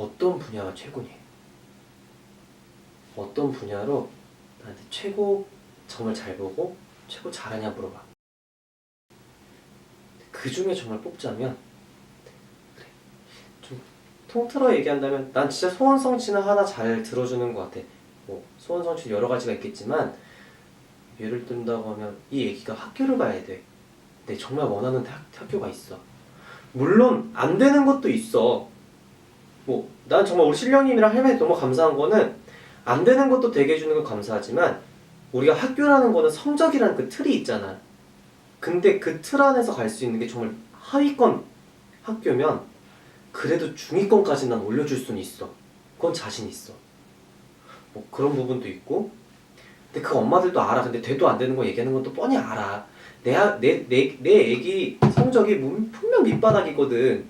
어떤 분야가 최고니? 어떤 분야로 나한테 최고 점을 잘 보고 최고 잘하냐 물어봐. 그 중에 정말 뽑자면 그래 좀 통틀어 얘기한다면 난 진짜 소원 성취는 하나 잘 들어주는 것 같아. 뭐 소원 성취 여러 가지가 있겠지만 예를 든다고 하면 이 얘기가 학교를 가야 돼. 내 정말 원하는 학, 학교가 있어. 물론 안 되는 것도 있어. 뭐 난 정말 우리 신령님이랑 할머니 너무 감사한 거는 안 되는 것도 되게 해주는 건 감사하지만 우리가 학교라는 거는 성적이라는 그 틀이 있잖아. 근데 그 틀 안에서 갈 수 있는 게 정말 하위권 학교면 그래도 중위권까지 난 올려줄 수는 있어. 그건 자신 있어. 뭐 그런 부분도 있고. 근데 그 엄마들도 알아. 근데 돼도 안 되는 거 얘기하는 건 또 뻔히 알아. 내, 아- 내, 내, 내 애기 성적이 문- 분명 밑바닥이거든.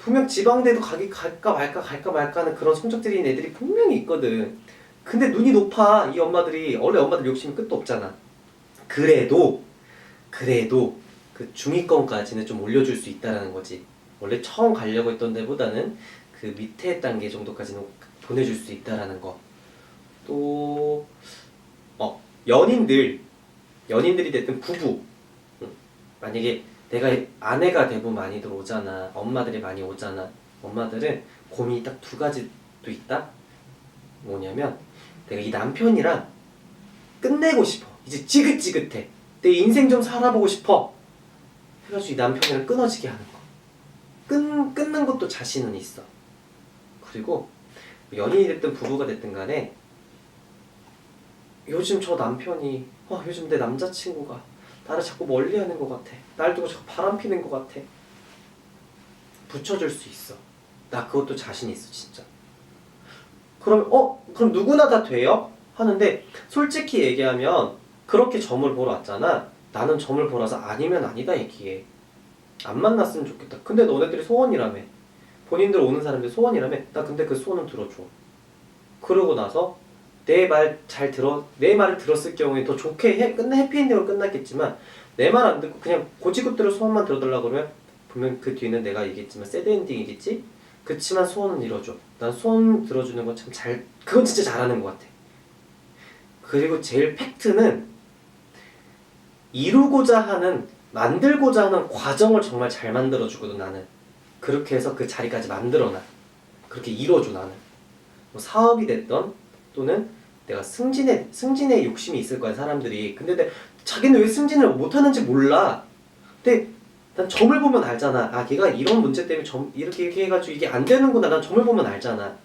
분명 지방대도 가기 갈까 말까 갈까 말까 하는 그런 성적들인 애들이 분명히 있거든. 근데 눈이 높아 이 엄마들이 원래 엄마들 욕심이 끝도 없잖아. 그래도 그래도 그 중위권까지는 좀 올려줄 수 있다라는 거지. 원래 처음 가려고 했던 데보다는 그 밑에 단계 정도까지는 보내줄 수 있다라는 거. 또 어, 연인들 연인들이 됐든 부부 응. 만약에 내가 아내가 대부분 많이 들어오잖아. 엄마들이 많이 오잖아. 엄마들은 고민이 딱 두 가지도 있다. 뭐냐면 내가 이 남편이랑 끝내고 싶어. 이제 지긋지긋해. 내 인생 좀 살아보고 싶어. 해가지고 이 남편이랑 끊어지게 하는 거. 끊, 끊는 것도 자신은 있어. 그리고 연인이 됐든 부부가 됐든 간에 요즘 저 남편이 어, 요즘 내 남자친구가 나를 자꾸 멀리하는 것 같아. 날 두고 자꾸 바람 피는 것 같아. 붙여줄 수 있어. 나 그것도 자신 있어 진짜. 그럼 어 그럼 누구나 다 돼요? 하는데 솔직히 얘기하면 그렇게 점을 보러 왔잖아. 나는 점을 보러서 아니면 아니다 얘기해. 안 만났으면 좋겠다. 근데 너네들이 소원이라며. 본인들 오는 사람들 소원이라며. 나 근데 그 소원은 들어줘. 그러고 나서 내 말 잘 들어 내 말을 들었을 경우에 더 좋게 해, 끝내 해피엔딩으로 끝났겠지만 내 말 안 듣고 그냥 고지급대로 소원만 들어달라 그러면 분명 그 뒤는 내가 얘기했지만 새드 엔딩이겠지? 그치만 소원은 이뤄줘. 난 소원 들어주는 건 참 잘 그건 진짜 잘하는 것 같아. 그리고 제일 팩트는 이루고자 하는 만들고자 하는 과정을 정말 잘 만들어주거든 나는. 그렇게 해서 그 자리까지 만들어놔. 그렇게 이뤄줘 나는. 뭐 사업이 됐던 또는 내가 승진에 승진에 욕심이 있을 거야 사람들이. 근데 내, 자기는 왜 승진을 못하는지 몰라. 근데 난 점을 보면 알잖아. 아 걔가 이런 문제 때문에 점 이렇게 이렇게 해가지고 이게 안 되는구나. 난 점을 보면 알잖아.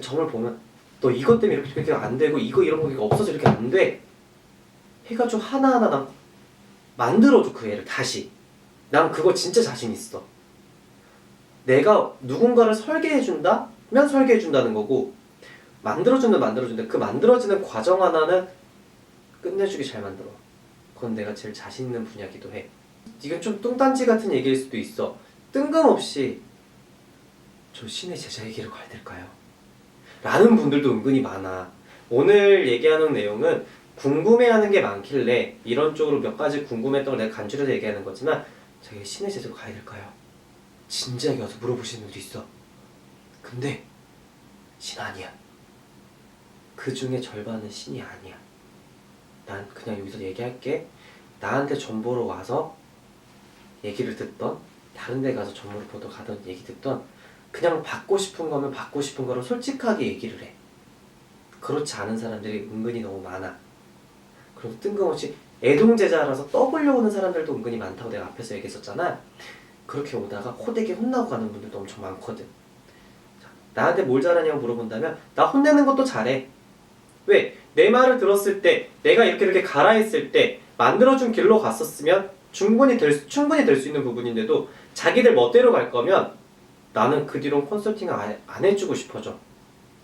점을 보면 너 이것 때문에 이렇게 이렇게 안 되고 이거 이런 거가 없어서 이렇게 안 돼. 해가지고 하나하나 난 만들어줘 그 애를 다시. 난 그거 진짜 자신 있어. 내가 누군가를 설계해준다? 면 설계해준다는 거고 만들어주면 만들어준다. 그 만들어지는 과정 하나는 끝내주기 잘 만들어. 그건 내가 제일 자신 있는 분야기도 해. 이건 좀 뚱딴지 같은 얘기일 수도 있어. 뜬금없이 저 신의 제자의 길을 가야 될까요? 라는 분들도 은근히 많아. 오늘 얘기하는 내용은 궁금해하는 게 많길래 이런 쪽으로 몇 가지 궁금했던 걸 내가 간추려서 얘기하는 거지만 저희 신의 제자로 가야 될까요? 진지하게 와서 물어보시는 분도 있어. 근데 신 아니야. 그 중에 절반은 신이 아니야. 난 그냥 여기서 얘기할게. 나한테 정보로 와서 얘기를 듣던 다른 데 가서 정보를 보러 가던 얘기 듣던 그냥 받고 싶은 거면 받고 싶은 거로 솔직하게 얘기를 해. 그렇지 않은 사람들이 은근히 너무 많아. 그리고 뜬금없이 애동제자라서 떠보려 오는 사람들도 은근히 많다고 내가 앞에서 얘기했었잖아. 그렇게 오다가 호되게 혼나고 가는 분들도 엄청 많거든. 자, 나한테 뭘 잘하냐고 물어본다면 나 혼내는 것도 잘해. 왜? 내 말을 들었을 때 내가 이렇게 이렇게 가라 했을 때 만들어준 길로 갔었으면 충분히 될, 수- 충분히 될 수 있는 부분인데도 자기들 멋대로 갈 거면 나는 그 뒤로 컨설팅을 안, 안 해주고 싶어져.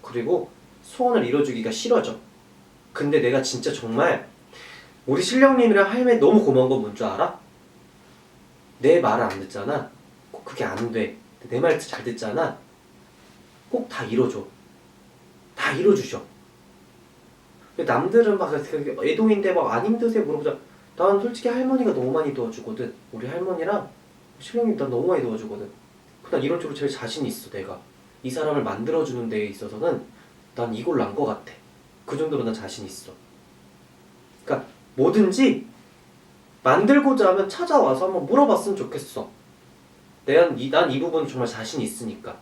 그리고 소원을 이뤄주기가 싫어져. 근데 내가 진짜 정말 우리 신령님이랑 할매 너무 고마운 건 뭔 줄 알아? 내 말을 안 듣잖아. 꼭 그게 안 돼. 내 말 잘 듣잖아. 꼭 다 이뤄줘. 다 이뤄주셔. 남들은 막그 애동인데 막 안 힘드세요 물어보자. 난 솔직히 할머니가 너무 많이 도와주거든. 우리 할머니랑 신령님 난 너무 많이 도와주거든. 난 이런 쪽으로 제일 자신 있어 내가. 이 사람을 만들어주는 데에 있어서는 난 이걸로 안 것 같아. 그 정도로 난 자신 있어. 그러니까 뭐든지 만들고자 하면 찾아와서 한번 물어봤으면 좋겠어. 내가 이, 난 이 부분 정말 자신 있으니까.